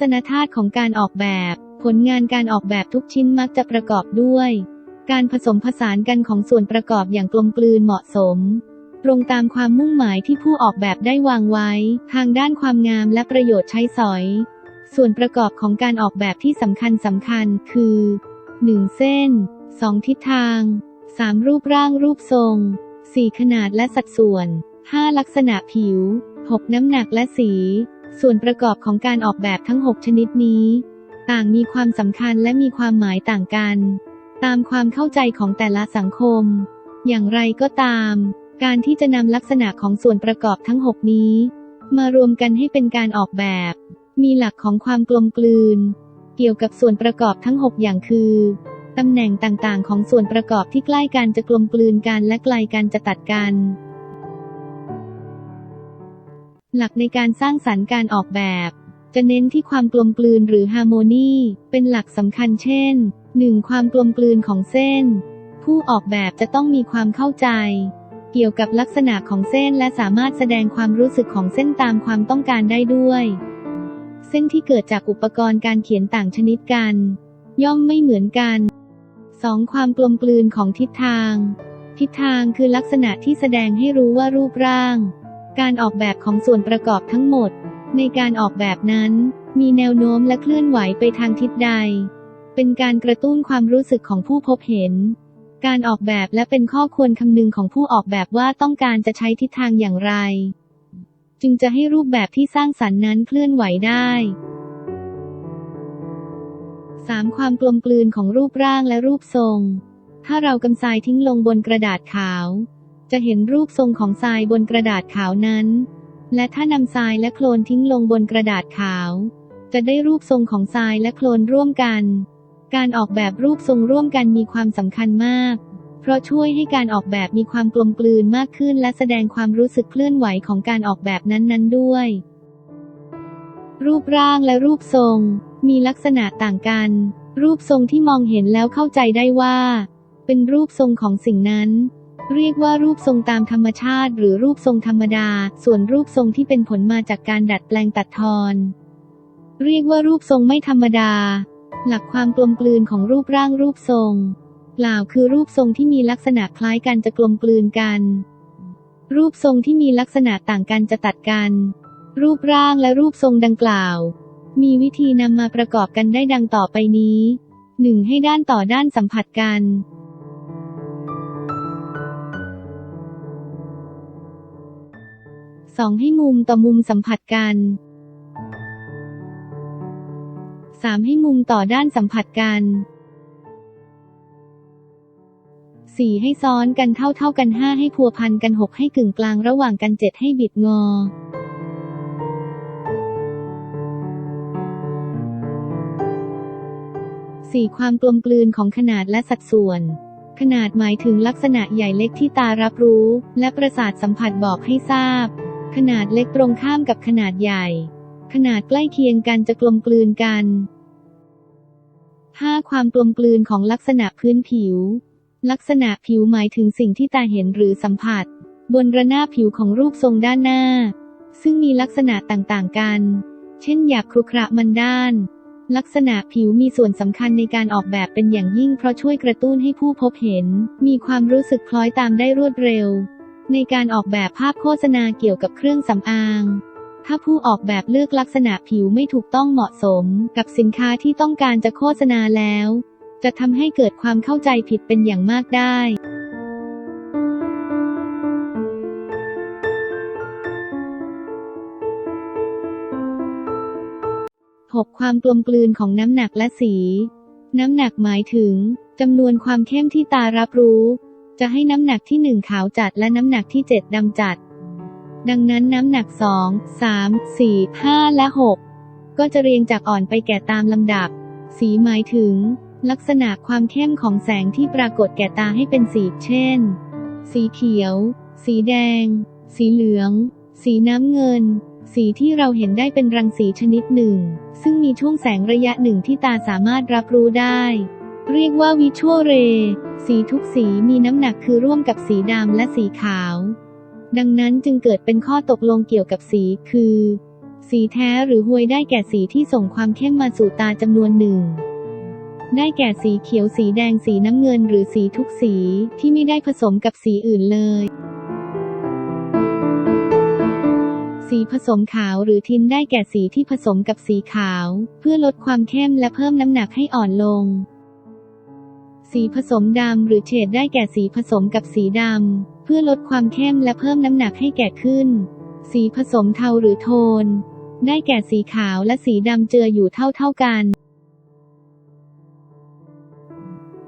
ษณธาตุของการออกแบบ ผลงานการออกแบบทุกชิ้นมักจะประกอบด้วย การผสมผสานกันของส่วนประกอบอย่างกลมกลืนเหมาะสม ตรงตามความมุ่งหมายที่ผู้ออกแบบได้วางไว้ ทางด้านความงามและประโยชน์ใช้สอย ส่วนประกอบของการออกแบบที่สำคัญสำคัญคือ 1. เส้น 2. ทิศทาง 3. รูปร่างรูปทรง 4. ขนาดและสัดส่วน 5. ลักษณะผิว 6. น้ำหนักและสี ส่วนประกอบของการออกแบบทั้ง 6 ชนิดนี้ ต่างมีความสำคัญและมีความหมายต่างกัน ตามความเข้าใจของแต่ละสังคม อย่างไรก็ตาม การที่จะนำลักษณะของส่วนประกอบทั้ง 6 นี้ มารวมกันให้เป็นการออกแบบ มีหลักของความกลมกลืน เกี่ยวกับส่วนประกอบทั้ง 6 อย่างคือตำแหน่งต่างๆ ของส่วนประกอบที่ใกล้กันจะกลมกลืนกันและไกลกันจะตัดกัน หลักในการสร้างสรรค์การออกแบบ จะเน้นที่ความกลมกลืนหรือฮาร์โมนีเป็นหลักสำคัญเช่น 1. ความกลมกลืนของเส้น ผู้ออกแบบจะต้องมีความเข้าใจ เกี่ยวกับลักษณะของเส้นและสามารถแสดงความรู้สึกของเส้นตามความต้องการได้ด้วย เส้นที่เกิดจากอุปกรณ์การเขียนต่างชนิดกัน ย่อมไม่เหมือนกัน 2. ความกลมกลืนของทิศทาง ทิศทางคือลักษณะที่แสดงให้รู้ว่ารูปร่าง การออกแบบของส่วนประกอบทั้งหมด ในการออกแบบนั้น มีแนวโน้มและเคลื่อนไหวไปทางทิศใด เป็นการกระตุ้นความรู้สึกของผู้พบเห็น การออกแบบและเป็นข้อควรคำนึงของผู้ออกแบบว่าต้องการจะใช้ทิศทางอย่างไร จึงจะให้รูปแบบที่สร้างสรรค์นั้นเคลื่อนไหวได้ 3. ความกลมกลืนของรูปร่างและรูปทรง ถ้าเรากำทรายทิ้งลงบนกระดาษขาว จะเห็นรูปทรงของทรายบนกระดาษขาวนั้น และถ้านำทรายและโคลนทิ้งลงบนกระดาษขาว จะได้รูปทรงของทรายและโคลนร่วมกัน การออกแบบรูปทรงร่วมกันมีความสำคัญมาก เพราะช่วยให้การออกแบบมีความกลมกลืนมากขึ้น และแสดงความรู้สึกเคลื่อนไหวของการออกแบบนั้นๆด้วย รูปร่างและรูปทรง มีลักษณะต่างกัน รูปทรงที่มองเห็นแล้วเข้าใจได้ว่า เป็นรูปทรงของสิ่งนั้น เรียกว่ารูปทรงตามธรรมชาติ หรือรูปทรงธรรมดา ส่วนรูปทรงที่เป็นผลมาจากการดัดแปลงตัดทอน เรียกว่ารูปทรงไม่ธรรมดา หลักความกลมกลืนของรูปร่างรูปทรงกล่าวคือรูปทรงที่มีลักษณะคล้ายกันจะกลมกลืนกัน รูปทรงที่มีลักษณะต่างกันจะตัดกัน รูปร่างและรูปทรงดังกล่าว มีวิธีนำมาประกอบกันได้ดังต่อไปนี้ 1. ให้ด้านต่อด้านสัมผัสกัน 2. ให้มุมต่อมุมสัมผัสกัน 3. ให้มุมต่อด้านสัมผัสกัน 4. ให้ซ้อนกันเท่าเท่ากัน5ให้พัวพันกัน6ให้กึ่งกลางระหว่างกัน7ให้บิดงอ 4. ความกลมกลืนของขนาดและสัดส่วน ขนาดหมายถึงลักษณะใหญ่เล็กที่ตารับรู้ และประสาทสัมผัสบอกให้ทราบ ขนาดเล็กตรงข้ามกับขนาดใหญ่ ขนาดใกล้เคียงกันจะกลมกลืนกัน 5. ความกลมกลืนของลักษณะพื้นผิว ลักษณะผิวหมายถึงสิ่งที่ตาเห็นหรือสัมผัส บนระนาบผิวของรูปทรงด้านหน้า ซึ่งมีลักษณะต่างๆกัน เช่นหยาบครุขระมันด้าน ลักษณะผิวมีส่วนสำคัญในการออกแบบเป็นอย่างยิ่งเพราะช่วยกระตุ้นให้ผู้พบเห็น มีความรู้สึกคล้อยตามได้รวดเร็ว ในการออกแบบภาพโฆษณาเกี่ยวกับเครื่องสำอาง ถ้าผู้ออกแบบเลือกลักษณะผิวไม่ถูกต้องเหมาะสมกับสินค้าที่ต้องการจะโฆษณาแล้ว จะทำให้เกิดความเข้าใจผิดเป็นอย่างมากได้ 6. ความกลมกลืนของน้ำหนักและสี น้ำหนักหมายถึงจำนวนความเข้มที่ตารับรู้ จะให้น้ำหนักที่1ขาวจัดและน้ำหนักที่7ดำจัด ดังนั้นน้ำหนัก2 3 4 5และ6ก็จะเรียงจากอ่อนไปแก่ตามลำดับ สีหมายถึง ลักษณะความเข้มของแสงที่ปรากฏแก่ตาให้เป็นสี เช่น สีเขียว สีแดง สีเหลือง สีน้ำเงิน สีที่เราเห็นได้เป็นรังสีชนิดหนึ่ง ซึ่งมีช่วงแสงระยะหนึ่งที่ตาสามารถรับรู้ได้ เรียกว่าวิชวลเร สีทุกสีมีน้ำหนักคือร่วมกับสีดำและสีขาว ดังนั้นจึงเกิดเป็นข้อตกลงเกี่ยวกับสี คือ สีแท้หรือหวยได้แก่สีที่ส่งความเข้มมาสู่ตาจำนวนหนึ่ง ได้แก่สีเขียวสีแดงสีน้ำเงินหรือสีทุกสีที่ไม่ได้ผสมกับสีอื่นเลยสีผสมขาวหรือทินได้แก่สีที่ผสมกับสีขาว เพื่อลดความเข้มและเพิ่มน้ำหนักให้อ่อนลง สีผสมดำหรือเฉดได้แก่สีผสมกับสีดำ เพื่อลดความเข้มและเพิ่มน้ำหนักให้แก่ขึ้น สีผสมเทาหรือโทน ได้แก่สีขาวและสีดำเจืออยู่เท่าๆกัน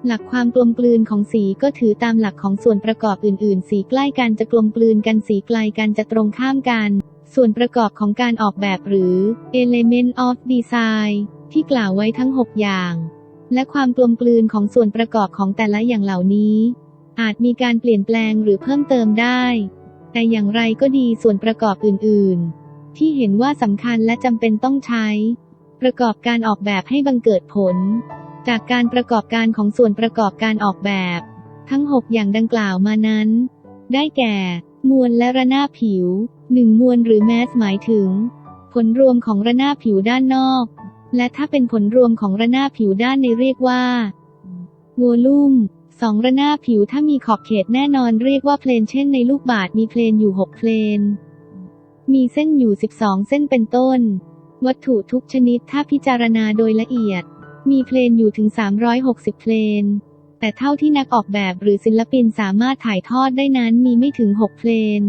หลักความกลมกลืนของสีก็ถือตามหลักของส่วนประกอบอื่น ๆ สีใกล้กันจะกลมกลืนกันสีไกลกันจะตรงข้ามกัน ส่วนประกอบของการออกแบบหรือ element of design ที่กล่าวไว้ทั้ง 6 อย่าง และความกลมกลืนของส่วนประกอบของแต่ละอย่างเหล่านี้ อาจมีการเปลี่ยนแปลงหรือเพิ่มเติมได้ แต่อย่างไรก็ดีส่วนประกอบอื่น ๆ ที่เห็นว่าสำคัญและจำเป็นต้องใช้ ประกอบการออกแบบให้บังเกิดผล จากการประกอบการของส่วนประกอบการออกแบบ ทั้ง 6 อย่างดังกล่าวมานั้น ได้แก่ มวลและระนาบผิวหนึ่งมวลหรือแมสหมายถึง ผลรวมของระนาบผิวด้านนอก และถ้าเป็นผลรวมของระนาบผิวด้านในเรียกว่าวอลุ่มสองระนาบผิวถ้ามีขอบเขตแน่นอนเรียกว่าเพลนเช่นในลูกบาศมีเพลนอยู่6เพลน มีเส้นอยู่ 12 เส้นเป็นต้น วัตถุทุกชนิดถ้าพิจารณาโดยละเอียด มีเพลนอยู่ถึง 360 เพลน แต่เท่าที่นักออกแบบหรือศิลปินสามารถถ่ายทอดได้นั้นมีไม่ถึง 6 เพลน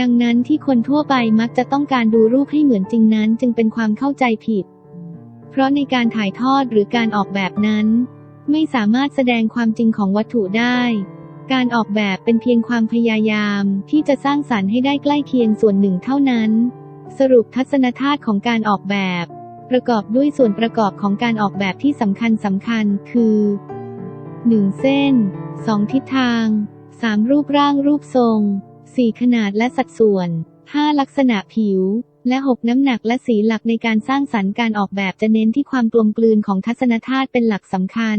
ดังนั้นที่คนทั่วไปมักจะต้องการดูรูปให้เหมือนจริงนั้นจึงเป็นความเข้าใจผิด เพราะในการถ่ายทอดหรือการออกแบบนั้น ไม่สามารถแสดงความจริงของวัตถุได้ การออกแบบเป็นเพียงความพยายามที่จะสร้างสรรค์ให้ได้ใกล้เคียงส่วนหนึ่งเท่านั้น สรุปทัศนธาตุของการออกแบบ ประกอบด้วยส่วนประกอบของการออกแบบที่สำคัญสำคัญคือ 1. เส้น 2. ทิศทาง 3. รูปร่างรูปทรง 4. ขนาดและสัดส่วน 5. ลักษณะผิว และ 6. น้ำหนักและสีหลักในการสร้างสรรค์การออกแบบจะเน้นที่ความกลมกลืนของทัศนธาตุเป็นหลักสำคัญ